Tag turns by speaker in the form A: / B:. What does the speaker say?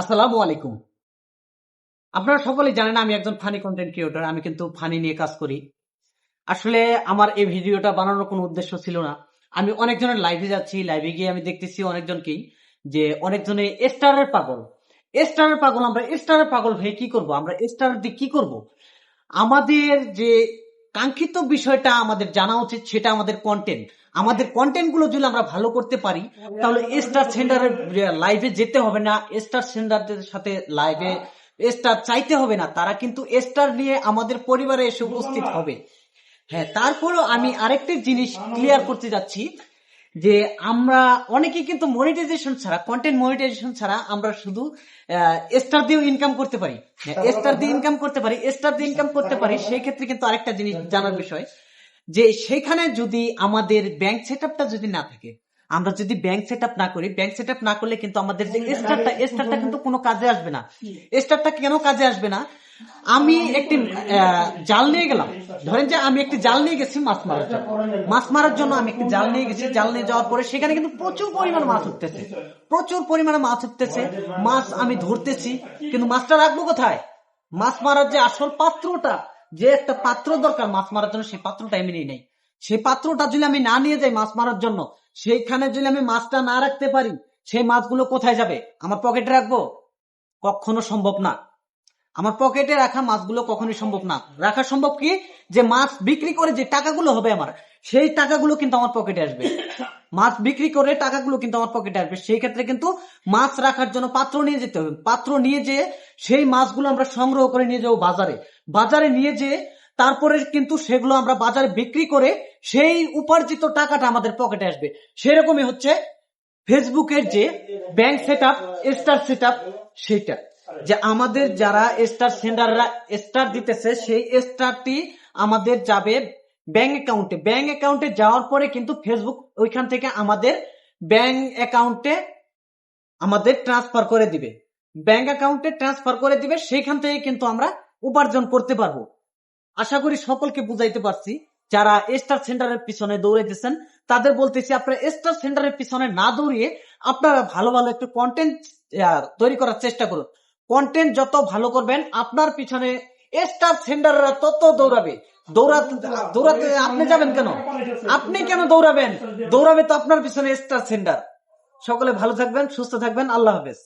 A: আসসালামু আলাইকুম। আপনারা সকলেই জানেন আমি একজন ফানি কন্টেন্ট ক্রিয়েটর আমি কিন্তু ফানি নিয়ে কাজ করি। আসলে আমার এই ভিডিওটা বানানোর কোনো উদ্দেশ্য ছিল না। আমি অনেকজনের লাইভে যাচ্ছি লাইভে গিয়ে আমি দেখতেছি অনেকজনকেই যে অনেকজনে স্টারের পাগল। স্টারের পাগল, আমরা স্টারের পাগল হয়ে কি করব? আমরা স্টারের দিয়ে কি করব? আমাদের যে কাঙ্ক্ষিত বিষয়টা আমাদের জানা উচিত, সেটা আমাদের কন্টেন্ট আমাদের কন্টেন্টগুলো যদি আমরা ভালো করতে পারি, তাহলে স্টার সেন্টারের লাইভে যেতে হবে না। স্টার সেন্টারদের সাথে লাইভে স্টার চাইতে হবে না। তারা কিন্তু স্টার নিয়ে আমাদের পরিবারে এসে উপস্থিত হবে। হ্যাঁ তারপরও আমি আরেকটি জিনিস ক্লিয়ার করতে যাচ্ছি। যে আমরা অনেকে কিন্তু মনিটাইজেশন ছাড়া কন্টেন্ট মনিটাইজেশন ছাড়া আমরা শুধু স্টার দিয়েও ইনকাম করতে পারি। স্টার দিয়ে ইনকাম করতে পারি স্টার দিয়ে ইনকাম করতে পারি সেই ক্ষেত্রে কিন্তু আরেকটা জিনিস জানার বিষয় যে সেখানে যদি আমাদের ব্যাংক সেট যদি না থাকে আমরা যদি ব্যাংক সেট না করি ব্যাংক সেট না করলে কিন্তু আমাদের যে স্টারটা স্টারটা কিন্তু কোনো কাজে আসবে না। স্টারটা কেন কাজে আসবে না? আমি একটি জাল নিয়ে গেলাম। ধরেন যে আমি একটি জাল নিয়ে গেছি মাছ মারার জন্য। মাছ মারার জন্য আমি একটি জাল নিয়ে গেছি। জাল নিয়ে যাওয়ার পরে সেখানে কিন্তু প্রচুর পরিমাণ মাছ উঠতেছে। প্রচুর পরিমাণে মাছ উঠতেছে। মাছ আমি ধরতেছি। কিন্তু মাছটা রাখব কোথায়? মাছ মারার যে আসল পাত্রটা, যে একটা পাত্র দরকার মাছ মারার জন্য, সেই পাত্রটা আমি নিয়ে নেই। সেই পাত্রটা যদি আমি না নিয়ে যাই মাছ মারার জন্য, সেইখানে যদি আমি মাছটা না রাখতে পারি, সেই মাছগুলো কোথায় যাবে? আমার পকেটে রাখব? কখনো সম্ভব না। আমার পকেটে রাখা মাছগুলো কখনোই সম্ভব না। রাখা সম্ভব কি? যে মাছ বিক্রি করে যে টাকাগুলো হবে আমার, সেই টাকাগুলো কিন্তু আমার পকেটে আসবে। মাছ বিক্রি করে টাকাগুলো কিন্তু আমার পকেটে আসবে। সেই ক্ষেত্রে কিন্তু মাছ রাখার জন্য পাত্র নিয়ে যেতে হবে। পাত্র নিয়ে যেয়ে সেই মাছগুলো আমরা সংগ্রহ করে নিয়ে যাব বাজারে। বাজারে নিয়ে যেয়ে তারপরে কিন্তু সেগুলো আমরা বাজারে বিক্রি করে সেই উপার্জিত টাকাটা আমাদের পকেটে আসবে। সেরকমই হচ্ছে ফেসবুকের যে bank set up star set up সেটা যে আমাদের যারা স্টার সেন্ডাররা স্টার দিতেছে, সেই স্টারটি আমাদের যাবে ব্যাংক অ্যাকাউন্টে ব্যাংক অ্যাকাউন্টে যাওয়ার পরে কিন্তু ফেসবুক ওইখান থেকে আমাদের ব্যাংক অ্যাকাউন্টে আমাদের ট্রান্সফার করে দিবে। ব্যাংক অ্যাকাউন্টে ট্রান্সফার করে দিবে সেইখান থেকে কিন্তু আমরা উপার্জন করতে পারব। আশা করি সকলকে বুঝাইতে পারছি, যারা স্টার সেন্টারের পিছনে দৌড়াইতেছেন, তাদের বলতেছি, আপনারা স্টার সেন্টারের পিছনে না দৌড়িয়ে আপনারা ভালো ভালো একটু কন্টেন্ট তৈরি করার চেষ্টা করুন। কন্টেন্ট যত ভালো করবেন, আপনার পিছনে স্টার সেন্ডাররা তত দৌড়াবে। দৌড়াতে দৌড়াতে আপনি যাবেন কেন? আপনি কেন দৌড়াবেন? দৌড়াবে তো আপনার পিছনে স্টার সেন্ডার সকলে ভালো থাকবেন, সুস্থ থাকবেন, আল্লাহ হাফেজ।